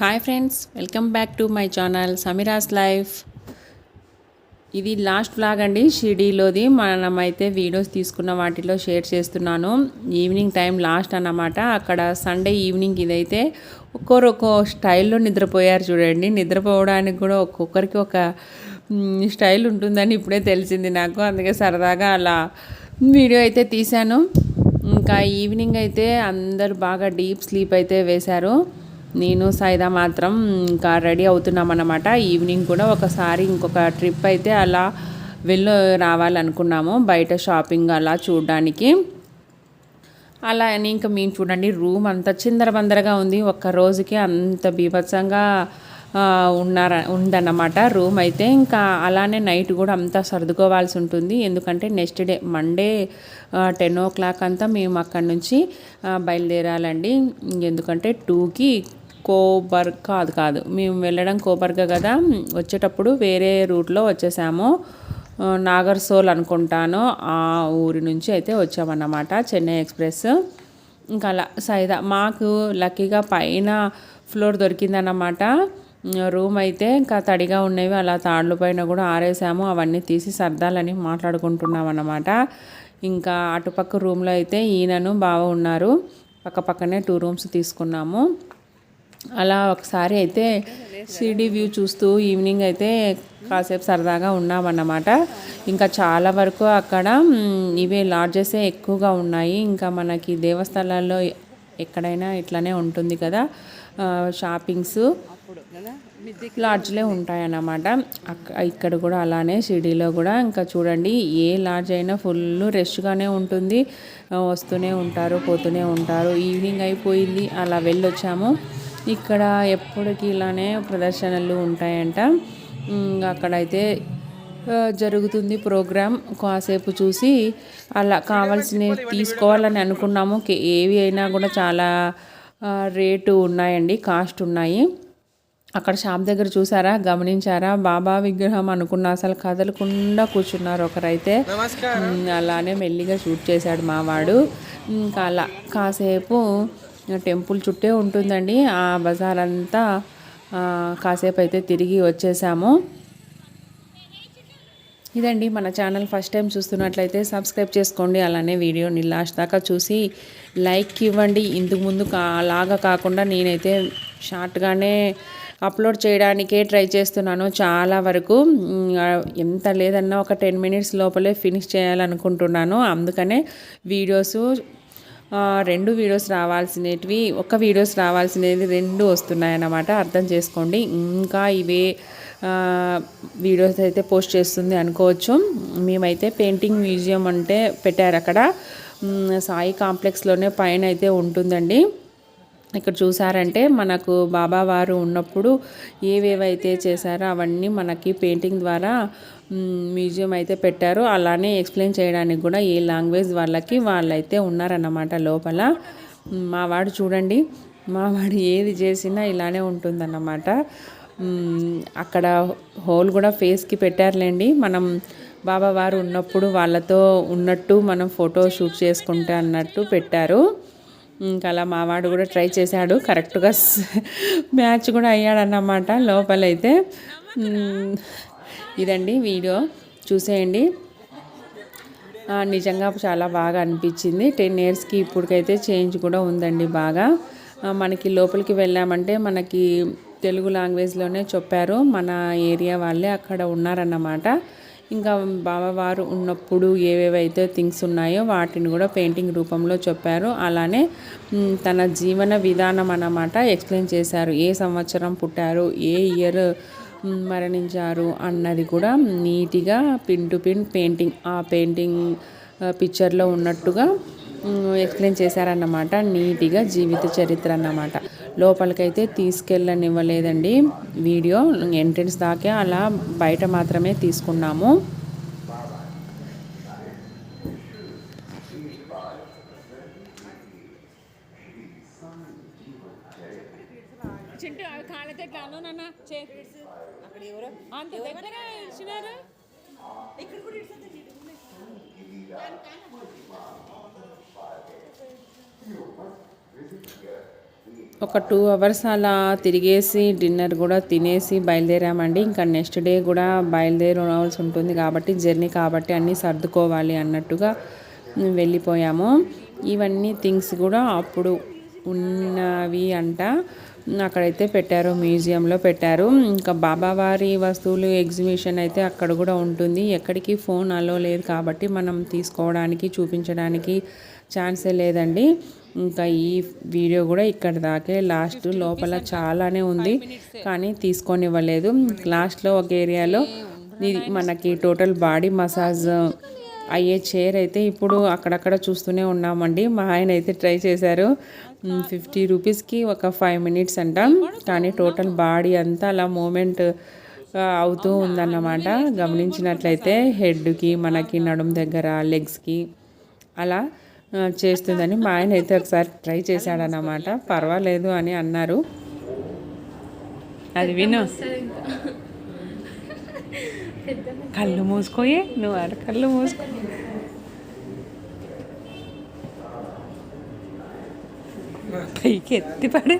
Hi friends welcome back to my channel Sameera's life ఇది last blog అండి. షిడీలోది మనమైతే వీడియోస్ తీసుకున్న వాటిలో షేర్ చేస్తున్నాను. ఈవినింగ్ టైం లాస్ట్ అన్నమాట. అక్కడ సండే ఈవినింగ్ ఇదైతే ఒక్కొరు ఒక్కో స్టైల్లో నిద్రపోయారు చూడండి. నిద్రపోవడానికి కూడా ఒక్కొక్కరికి ఒక స్టైల్ ఉంటుందని ఇప్పుడే తెలిసింది నాకు. అందుకే సరదాగా అలా వీడియో అయితే తీశాను. ఇంకా ఈవినింగ్ అయితే అందరు బాగా డీప్ స్లీప్ అయితే వేశారు. నేను సైదా మాత్రం ఇంకా రెడీ అవుతున్నామన్నమాట. ఈవినింగ్ కూడా ఒకసారి ఇంకొక ట్రిప్ అయితే అలా వెళ్ళి రావాలనుకున్నాము బయట షాపింగ్ అలా చూడడానికి. అలా అని ఇంకా మేము చూడండి రూమ్ అంత చిందరబందరగా ఉంది. ఒక్క రోజుకి అంత బీభత్సంగా ఉన్నార ఉందన్నమాట రూమ్ అయితే. ఇంకా అలానే నైట్ కూడా అంతా సర్దుకోవాల్సి ఉంటుంది. ఎందుకంటే next day Monday ten o'clock అంతా మేము అక్కడి నుంచి బయలుదేరాలండి. ఎందుకంటే టూకి కోబర్ కాదు కాదు. మేము వెళ్ళడం కోబర్గా కదా. వచ్చేటప్పుడు వేరే రూట్లో వచ్చేసాము. నాగర్సోల్ అనుకుంటాను. ఆ ఊరి నుంచి అయితే వచ్చామన్నమాట చెన్నై ఎక్స్ప్రెస్. ఇంకా అలా సైదా మాకు లక్కీగా పైన ఫ్లోర్ దొరికిందన్నమాట. రూమ్ అయితే ఇంకా తడిగా ఉన్నవి అలా తాళ్ళ పైన కూడా ఆరేసాము. అవన్నీ తీసి సర్దాలని మాట్లాడుకుంటున్నాం అన్నమాట ఇంకా అటుపక్క రూమ్లో అయితే ఈయనను బావ ఉన్నారు. పక్క పక్కనే టూ రూమ్స్ తీసుకున్నాము. అలా ఒకసారి అయితే సిడీ వ్యూ చూస్తూ ఈవినింగ్ అయితే కాసేపు సరదాగా ఉన్నామన్నమాట. ఇంకా చాలా వరకు అక్కడ ఇవే లాడ్జెసే ఎక్కువగా ఉన్నాయి. ఇంకా మనకి దేవస్థలాల్లో ఎక్కడైనా ఇట్లానే ఉంటుంది కదా షాపింగ్స్ లాడ్జ్లే ఉంటాయన్నమాట. అక్క ఇక్కడ కూడా అలానే షిడీలో కూడా. ఇంకా చూడండి ఏ లాడ్జ్ అయినా ఫుల్ రష్గానే ఉంటుంది. వస్తూనే ఉంటారు పోతూనే ఉంటారు. ఈవినింగ్ అయిపోయింది అలా వెళ్ళొచ్చాము. ఇక్కడ ఎప్పటికీ ఇలానే ప్రదర్శనలు ఉంటాయంట. అక్కడైతే జరుగుతుంది ప్రోగ్రామ్ కాసేపు చూసి అలా కావాల్సినవి తీసుకోవాలని అనుకున్నాము. ఏవి అయినా కూడా చాలా రేటు ఉన్నాయండి కాస్ట్ ఉన్నాయి. అక్కడ షాప్ దగ్గర చూసారా? గమనించారా? బాబా విగ్రహం అనుకున్న అసలు కదలకుండా కూర్చున్నారు ఒకరైతే. అలానే మెల్లిగా షూట్ చేశాడు మావాడు. ఇంకా అలా కాసేపు టెంపుల్ చుట్టే ఉంటుందండి. ఆ బజార్ అంతా కాసేపు అయితే తిరిగి వచ్చేసాము. ఇదండి మన ఛానల్ ఫస్ట్ టైం చూస్తున్నట్లయితే సబ్స్క్రైబ్ చేసుకోండి. అలానే వీడియోని లాస్ట్ దాకా చూసి లైక్ ఇవ్వండి. ఇంతకు ముందు లాగా కాకుండా నేనైతే షార్ట్గానే అప్లోడ్ చేయడానికే ట్రై చేస్తున్నాను చాలా వరకు. ఎంత లేదన్నా ఒక టెన్ మినిట్స్ లోపలే ఫినిష్ చేయాలనుకుంటున్నాను. అందుకనే వీడియోస్ రెండు వీడియోస్ రావాల్సినవి ఒక వీడియోస్ రావాల్సినవి రెండు వస్తున్నాయన్నమాట. అర్థం చేసుకోండి. ఇంకా ఇవే వీడియోస్ అయితే పోస్ట్ చేస్తుంది అనుకోవచ్చు. మేమైతే పెయింటింగ్ మ్యూజియం అంటే పెట్టారు అక్కడ సాయి కాంప్లెక్స్లోనే పైన అయితే ఉంటుందండి. ఇక్కడ చూసారంటే మనకు బాబావారు ఉన్నప్పుడు ఏవేవైతే చేశారో అవన్నీ మనకి పెయింటింగ్ ద్వారా మ్యూజియం అయితే పెట్టారు. అలానే ఎక్స్ప్లెయిన్ చేయడానికి కూడా ఏ లాంగ్వేజ్ వాళ్ళకి వాళ్ళైతే ఉన్నారన్నమాట లోపల. మావాడు మా వాడు చూడండి మా వాడు ఏది చేసినా ఇలానే ఉంటుందన్నమాట. అక్కడ హోల్ కూడా ఫేస్కి పెట్టారులేండి. మనం బాబావారు ఉన్నప్పుడు వాళ్ళతో ఉన్నట్టు మనం ఫోటో షూట్ చేసుకుంటే అన్నట్టు పెట్టారు. ఇంకా అలా మావాడు కూడా ట్రై చేశాడు. కరెక్ట్గా మ్యాచ్ కూడా అయ్యాడన్నమాట లోపలైతే. ఇదండి వీడియో. చూసేయండి. నిజంగా చాలా బాగా అనిపించింది. టెన్ ఇయర్స్కి ఇప్పటికైతే చేంజ్ కూడా ఉందండి బాగా. మనకి లోపలికి వెళ్ళామంటే మనకి తెలుగు లాంగ్వేజ్లోనే చెప్పారు. మన ఏరియా వాళ్ళే అక్కడ ఉన్నారన్నమాట. ఇంకా బావవారు ఉన్నప్పుడు ఏవేవైతే థింగ్స్ ఉన్నాయో వాటిని కూడా పెయింటింగ్ రూపంలో చెప్పారు. అలానే తన జీవన విధానం అన్నమాట ఎక్స్ప్లెయిన్ చేశారు. ఏ సంవత్సరం పుట్టారు ఏ ఇయర్ మరణించారు అన్నది కూడా నీట్గా పిన్ టు పిన్ పెయింటింగ్ ఆ పెయింటింగ్ పిక్చర్లో ఉన్నట్టుగా ఎక్స్ప్లెయిన్ చేశారన్నమాట. నీట్గా జీవిత చరిత్ర అన్నమాట. లోపలికైతే తీసుకెళ్ళనివ్వలేదండి వీడియో. ఎంట్రన్స్ దాకే అలా బయట మాత్రమే తీసుకున్నాము. చింటూ అవి కాళ్ళతో ఎట్లా అను నాన్న చే. అంత దగ్గర ఇచ్చినారు ఒక టూ అవర్స్ అలా తిరిగేసి డిన్నర్ కూడా తినేసి బయలుదేరామండి. ఇంకా నెక్స్ట్ డే కూడా బయలుదేరవలసి ఉంటుంది కాబట్టి జర్నీ కాబట్టి అన్నీ సర్దుకోవాలి అన్నట్టుగా వెళ్ళిపోయాము. ఇవన్నీ థింగ్స్ కూడా అప్పుడు ఉన్నవి అంట. అక్కడైతే పెట్టారు మ్యూజియంలో పెట్టారు. ఇంకా బాబావారి వస్తువులు ఎగ్జిబిషన్ అయితే అక్కడ కూడా ఉంటుంది. ఎక్కడికి ఫోన్ అలో లేదు కాబట్టి మనం తీసుకోవడానికి చూపించడానికి ఛాన్సే లేదండి. ఇంకా ఈ వీడియో కూడా ఇక్కడ దాకే లాస్ట్ లోపల చాలానే ఉంది. కానీ తీసుకొని ఇవ్వలేదు లాస్ట్లో ఒక ఏరియాలో ఇది మనకి టోటల్ బాడీ మసాజ్ అయ్యే చైర్ అయితే ఇప్పుడు అక్కడక్కడ చూస్తూనే ఉన్నామండి. మా ఆయన అయితే ట్రై చేశారు. ఫిఫ్టీ రూపీస్కి ఒక ఫైవ్ మినిట్స్ అంట. కానీ టోటల్ బాడీ అంతా అలా మూమెంట్ అవుతూ ఉందన్నమాట. గమనించినట్లయితే హెడ్కి మనకి నడుము దగ్గర లెగ్స్కి అలా చేస్తుందని మా ఆయన అయితే ఒకసారి ట్రై చేశాడన్నమాట. పర్వాలేదు అని అన్నారు. అది విను. కళ్ళు మూసుకోయే నువ్వు కళ్ళు మూసుకో. పైకి ఎత్తి పడే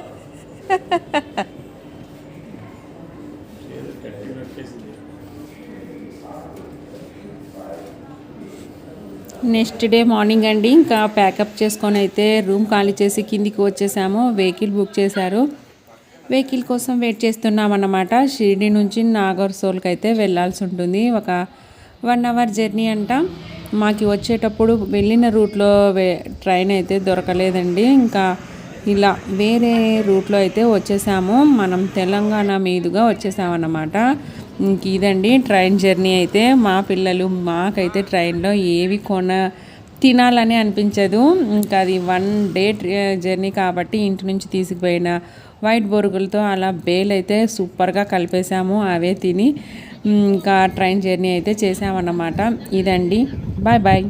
నెక్స్ట్ డే మార్నింగ్ అండి ఇంకా ప్యాకప్ చేసుకొని అయితే రూమ్ ఖాళీ చేసి కిందికి వచ్చేసాము వెహికల్ బుక్ చేశారు. వెహికల్ కోసం వెయిట్ చేస్తున్నాం అన్నమాట. షిరిడి నుంచి నాగర్సోల్కి అయితే వెళ్ళాల్సి ఉంటుంది. ఒక వన్ అవర్ జర్నీ అంట. మాకు వచ్చేటప్పుడు వెళ్ళిన రూట్లో ట్రైన్ అయితే దొరకలేదండి. ఇంకా ఇలా వేరే రూట్లో అయితే వచ్చేసాము. మనం తెలంగాణ మీదుగా వచ్చేసామన్నమాట. ఇంక ఇదండి ట్రైన్ జర్నీ అయితే. మా పిల్లలు మాకైతే ట్రైన్లో ఏవి కొన తినాలని అనిపించదు. ఇంకా అది వన్ డే జర్నీ కాబట్టి ఇంటి నుంచి తీసుకుపోయిన వైట్ బొరుగులతో అలా బేల్ అయితే సూపర్గా కలిపేసాము అవే తిని ఇంకా ట్రైన్ జర్నీ అయితే చేసామన్నమాట ఇదండి. Bye bye.